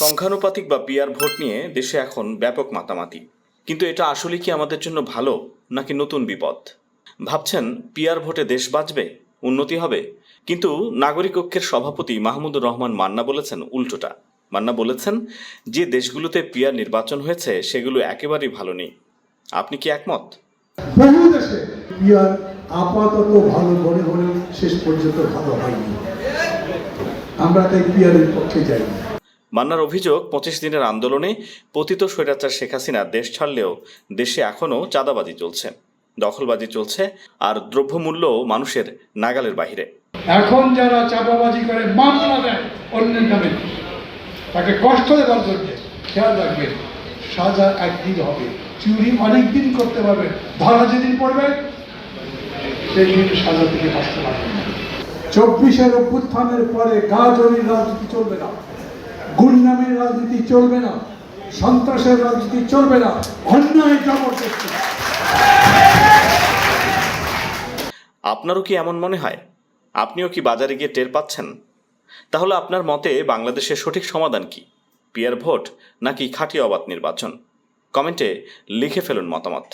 সংখ্যানুপাতিক বা peer vote নিয়ে দেশে এখন ব্যাপক মাতামাতি। কিন্তু এটা আসলে কি আমাদের জন্য ভালো, নাকি নতুন বিপদ? ভাবছেন পিয়ার ভোটে দেশ বাঁচবে? উন্নতি হবে? কিন্তু নাগরিক ঐক্যের সভাপতি মাহমুদুর রহমান মান্না বলেছেন উল্টোটা। মান্না বলেছেন, যে দেশগুলোতে পিয়ার নির্বাচন হয়েছে, সেগুলো একেবারেই ভালো নেই। আপনি কি একমত? আপাতত ভালো মনে হলেও শেষ পর্যন্ত ভালো হয়নি। আমরা তাই পিয়ারের পক্ষে যাই না মান্নার অভিযোগ, পঁচিশ দিনের আন্দোলনে পতিত স্বৈরাচার শেখ হাসিনা দেশ ছাড়লেও দেশে এখনও চাঁদাবাজি চলছে। দখলবাজি চলছে আর দ্রব্যমূল্যও মানুষের নাগালের বাহিরে। এখন যারা চাপাবাজি করে, মামলা দেয় অন্যের নামে। তাকে কষ্ট দেওয়ার জন্য খেয়াল রাখবেন, সাজা একদিন হবে। চুরি অনেক দিন করতে পারবে ধরা যেদিন পড়বে সেই দিন সাজা থেকে বাঁচতে পারবে চব্বিশের অভ্যুত্থানের পরে গা জমির রাজনীতি চলবে না। গুন্ডামের রাজনীতি চলবে না, সন্ত্রাসের রাজনীতি চলবে না, অন্যায় জবরদস্তি আপনারও কি এমন মনে হয়? আপনিও কি বাজারে গিয়ে টের পাচ্ছেন? তাহলে আপনার মতে বাংলাদেশের সঠিক সমাধান কি? পিয়ার ভোট নাকি খাঁটি অবাধ নির্বাচন? কমেন্টে লিখে ফেলুন মতামত।